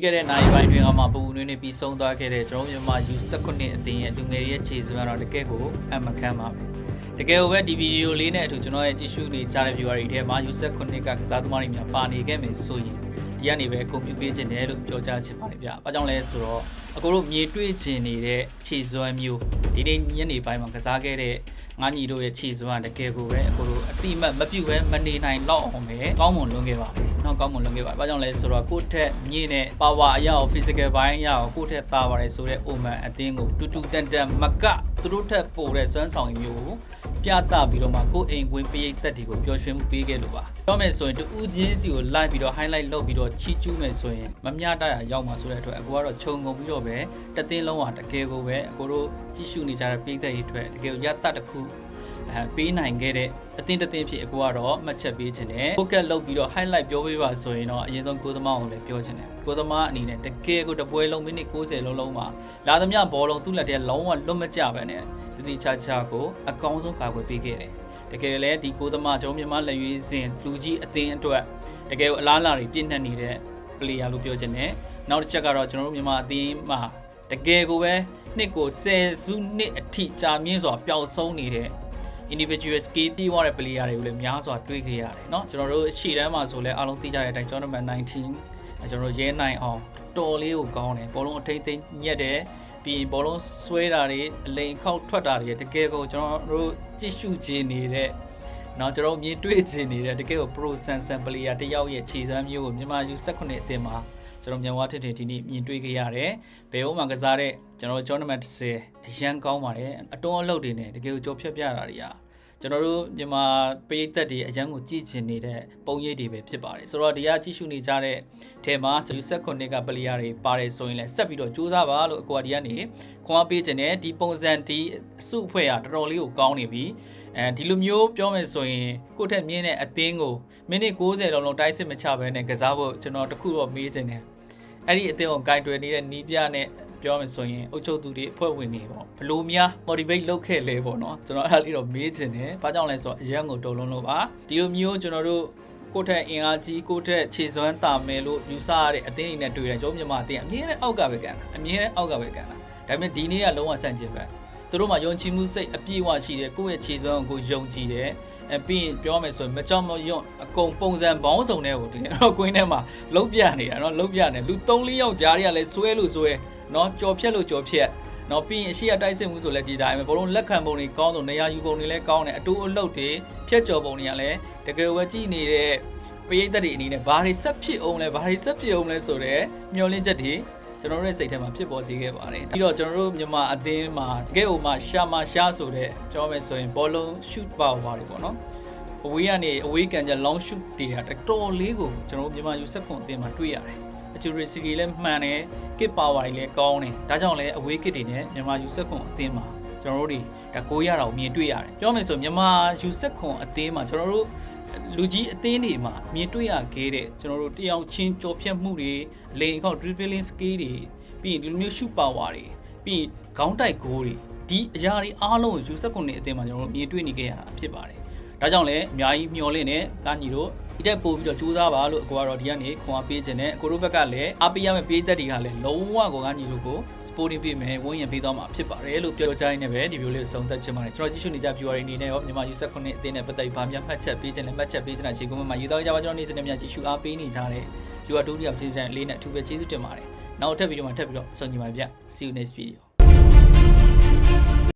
ပြီးခဲ့တဲ့နိုင်ပိုင်းတွင်ကမှပူနွေးနေပြီးဆုံးသွားခဲ့တဲ့ကျွန်တော်တို့မြန်မာ U19 အသင်းရဲ့လူငယ်တွေရဲ့ခြေစွမ်းတော့တကယ်ကိုအမခမ်းပါပဲတကယ်ကိုပဲဒီဗီဒီယိုလေးနဲ့အတူကျွန်တော်ရဲ့ကြည့်ရှုနေကြတဲ့ viewer တွေထဲမှာ U19 ကကစားသမားတွေများပါနေခဲ့မယ်ဆိုရင်ဒီကနေပဲကွန်ပျူပေးခြင်းတယ်လို့ပြောကြားချင်ပါတယ်ဗျ။ဘာကြောင့်လဲဆိုတော့အကိုတို့မြေတွေ့ခြင်းနေတဲ့ခြေစွမ်းမျိုးဒီနေ့ညနေပိုင်းမှာကစားခဲ့တဲ့ငါညီတို့ရဲ့ခြေစွမ်းတကယ်ကိုပဲအကိုတို့အတိမတ်မပြုတ်ပဲမနေနိုင်တော့အောင်ပဲကောင်းမွန်လွန်ခဲ့ပါတယ်။ နောက်ကောင်းမွန်လွန်ခဲ့ပါတယ်။ဘာကြောင့်လဲဆိုတော့ကိုယ့်ထက်မြင့်တဲ့ power အရာကို physical ဘိုင်းအရာကိုကိုယ့်ထက်သာပါတယ်ဆိုတဲ့ Oman အသင်းကိုတူတူတန်တန်မကသူတို့ထက်ပိုတဲ့စွမ်းဆောင်ရည်မျိုးကိုပြသပြီးတော့မှကိုယ့်အိမ်ဝင်ပရိသတ်တွေကိုပျော်ရွှင်မှုပေးခဲ့လို့ပါ။ပြောမယ်ဆိုရင်တူဦးချင်းစီကိုလိုက်ပြီးတော့ highlight လုပ်ပြီးတော့ချီးကျူးမယ်ဆိုရင်မမျှတရရောက်မှာဆိုတဲ့အတွက်အကူကတော့ခြုံငုံပြီးတော့ပဲတသိန်းလုံးဟာတကယ်ကိုပဲအကူတို့ကြည့်ရှုနေကြတဲ့ပရိသတ်တွေအတွက်တကယ်ရတတ်တစ်ခု အဲပေးနိုင်ခဲ့တဲ့အတင်းတတင်းဖြစ်အကူကတော့မှတ်ချက်ပေးခြင်းနဲ့ focus လုပ်ပြီးတော့ highlight ပြောပေးပါဆိုရင်တော့အရင်ဆုံးကိုသမားကိုလည်းပြောခြင်းနဲ့ကိုသမားအနေနဲ့တကယ်ကိုတပွဲလုံးမိနစ်60လုံးလုံးမှာလာသမျှဘောလုံးသူ့လက်ထဲလုံးဝလွတ်မကျပဲနဲ့တတိချာချာကိုအကောင်းဆုံးကာကွယ်ပေးခဲ့တယ်တကယ်လည်းဒီကိုသမားကျွန်တော်မြန်မာလက်ရွေးစင်လူကြီးအသင်းအတွက်တကယ်ကိုအလားအလာတွေပြည့်နှက်နေတဲ့ player လို့ပြောခြင်းနဲ့နောက်တစ်ချက်ကတော့ကျွန်တော်တို့မြန်မာအသင်းမှာတကယ်ကိုပဲနှစ်ကို10စုနှစ်အထိကြာမြင့်စွာပျောက်ဆုံးနေတဲ့ individual skill ပြည့်ဝတဲ့ player တွေကိုလည်းများစွာတွေ့ခဲ့ရတယ်เนาะကျွန်တော်တို့ရှေ့တန်းမှာဆိုလဲအားလုံးသိကြတဲ့အတိုင်း tournament 19အဲကျွန်တော်တို့ရဲနိုင်အောင်တော်လေးကိုကောင်းတယ်ဘောလုံးအထိမ့်သိမ့်ညက်တယ်ပြီးရင်ဘောလုံးဆွဲတာတွေအလိန်ခောက်ထွက်တာတွေတကယ်ကိုကျွန်တော်တို့ကြည့်ရှုခြင်းနေတဲ့နော်ကျွန်တော်မြင်တွေ့ခြင်းနေတဲ့တကယ်ကို pro sansan player တယောက်ရဲ့ခြေစွမ်းမျိုးကိုမြန်မာ U18 အသင်းမှာ ကျွန်တော်မြန်မာထင်ထင်ဒီနေ့မြင်တွေ့ခဲ့ရတယ်။ဘယ်ဟိုမှကစားတဲ့ကျွန်တော် tournament 10အရန်ကောင်းပါတယ်။အတွန်းအလုပ်တွေနဲ့တကယ်ကိုကြော်ဖြတ်ပြတာတွေက ကျွန်တော်တို့မြန်မာပရိသတ်တွေအရန်ကိုကြည့်ချင်နေတဲ့ပုံရိပ်တွေပဲဖြစ်ပါတယ်ဆိုတော့ဒီကကြည့်ရှုနေကြတဲ့ထဲမှာယူဆက်ခွန်နစ်ကပလီယာတွေပါတယ်ဆိုရင်လည်းဆက်ပြီးတော့ကြိုးစားပါလို့အကွာဒီကနေခွန်အားပေးခြင်းနဲ့ဒီပုံစံဒီအစုအဖွဲ့ကတော်တော်လေးကိုကောင်းနေပြီအဲဒီလိုမျိုးပြောမယ်ဆိုရင်ကိုယ့်ထက်မြင့်တဲ့အသင်းကိုမိနစ်60လုံးလုံးတိုက်စစ်မချဘဲနဲ့ကစားဖို့ကျွန်တော်တခုတော့မေးခြင်းတယ် အဲ့ဒီအသင်းကိုဂိုင်တွယ်နေတဲ့နီးပြနဲ့ပြောမယ်ဆိုရင်အုပ်ချုပ်သူတွေအဖွဲ့ဝင်တွေပေါ့ဘလို့များ motivate လုပ်ခဲ့လဲပေါ့နော်ကျွန်တော်အဲ့ဒါလေးတော့မေးချင်တယ်ဘာကြောင့်လဲဆိုတော့အရန်ကိုတုံလုံးလို့ပါဒီလိုမျိုးကျွန်တော်တို့ကိုယ့်ထက်အင်အားကြီးကိုယ့်ထက်ခြေစွမ်းတာမယ်လို့ယူဆရတဲ့အသင်းတွေနဲ့တွေ့တယ်ကျွန်တော်မြန်မာအသင်းအမြဲတမ်းအောက်ကပဲကန်တာအမြဲတမ်းအောက်ကပဲကန်တာဒါပေမဲ့ဒီနေ့ကလုံးဝဆန့်ကျင်ဘက် သူတို့မှာယုံကြည်မှုစိတ်အပြည့်အဝရှိတယ်ကိုယ့်ရဲ့ခြေစွမ်းကိုယုံကြည်တယ်အပြီးရင်ပြောမယ်ဆိုရင်မကြောက်မရွံ့အကုန်ပုံစံပေါင်းစုံတဲ့ကိုဒီတော့ကွင်းထဲမှာလုံးပြနေတာเนาะလုံးပြနေလူ3 4ယောက်ကြားတွေကလည်းစွဲလို့စွဲเนาะကြော်ဖြက်လို့ကြော်ဖြက်နော်ပြီးရင်အရှိရတိုက်စစ်မှုဆိုလဲဒီတိုင်းပဲဘလုံးလက်ခံပုံတွေကောင်းဆိုနေရာယူပုံတွေလည်းကောင်းတယ်အတူအလုတ်တွေဖြက်ကြော်ပုံတွေကလည်းတကယ်ဝကြည့်နေတဲ့ပရိသတ်တွေအနေနဲ့ဘာတွေဆက်ဖြစ်အောင်လဲဘာတွေဆက်ဖြစ်အောင်လဲဆိုတော့မျောလင်းချက်တွေ ကျွန်တော်တို့ရဲ့စိတ်ထဲမှာဖြစ်ပေါ်စေခဲ့ပါတယ်ပြီးတော့ကျွန်တော်တို့မြန်မာအသင်းမှာတကယ်ဟိုမှာရှာမာရှာဆိုတဲ့ပြောမယ်ဆိုရင်ဘောလုံး shoot power တွေပေါ့နော်အဝေးကနေအဝေးကန်ကြ long shoot တွေကတော်တော်လေးကိုကျွန်တော်တို့မြန်မာ U7 အသင်းမှာတွေ့ရတယ် accuracy တွေလည်းမှန်တယ် kit power တွေလည်းကောင်းတယ်ဒါကြောင့်လည်းအဝေး kit တွေနဲ့မြန်မာ U7 အသင်းမှာကျွန်တော်တို့တွေဒါကိုရတာကိုမြင်တွေ့ရတယ်ပြောမယ်ဆိုမြန်မာ U7 အသင်းမှာကျွန်တော်တို့ လူကြီးအသင်းတွေမှာမြင်တွေ့ရခဲ့တဲ့ကျွန်တော်တို့တယောက်ချင်းကြော်ဖြတ်မှုတွေအလိန်အခေါက် dribbling skill တွေပြီးရင်ဒီလိုမျိုး shoot power တွေပြီးရင်ခေါင်းတိုက်ဂိုးတွေဒီအရာတွေအားလုံးကို U7 အသင်းမှာကျွန်တော်တို့မြင်တွေ့နေခဲ့ရတာဖြစ်ပါတယ် ဒါကြောင့်လည်းအများကြီးမျှော်လင့်နေကညီတို့ဒီတက်ပို့ပြီးတော့စူးစမ်းပါလို့အကိုကတော့ဒီကနေခွန်အားပေးခြင်းနဲ့အကိုတို့ဘက်ကလည်းအားပေးရမယ့်ပေးသက်တွေကလည်းလုံးဝကိုကညီတို့ကို supporting ပေးမယ်ဝန်ရံပေးသွားမှာဖြစ်ပါတယ်လို့ပြောကြားရင်းနဲ့ပဲဒီဗီဒီယိုလေးကိုဆုံးသက်ချင်ပါတယ်ကျွန်တော်ကြည့်ရှုနေကြ viewer တွေအနေနဲ့ရောမြန်မာ user 9အသင်းနဲ့ပတ်သက်ပြီးဗာများမှတ်ချက်ပေးခြင်းနဲ့မှတ်ချက်ပေးခြင်းနဲ့ခြေကုန်းမှာရေးတော့ကြပါကျွန်တော်နေ့စဉ်နဲ့များကြည့်ရှုအားပေးနေကြတဲ့လူအတူတူယောက်ချင်းချင်းလေးနဲ့အထူးပဲကျေးဇူးတင်ပါတယ်နောက်ထပ်ဗီဒီယိုမှာထပ်ပြီးတော့ဆုံကြပါဗျ see you next video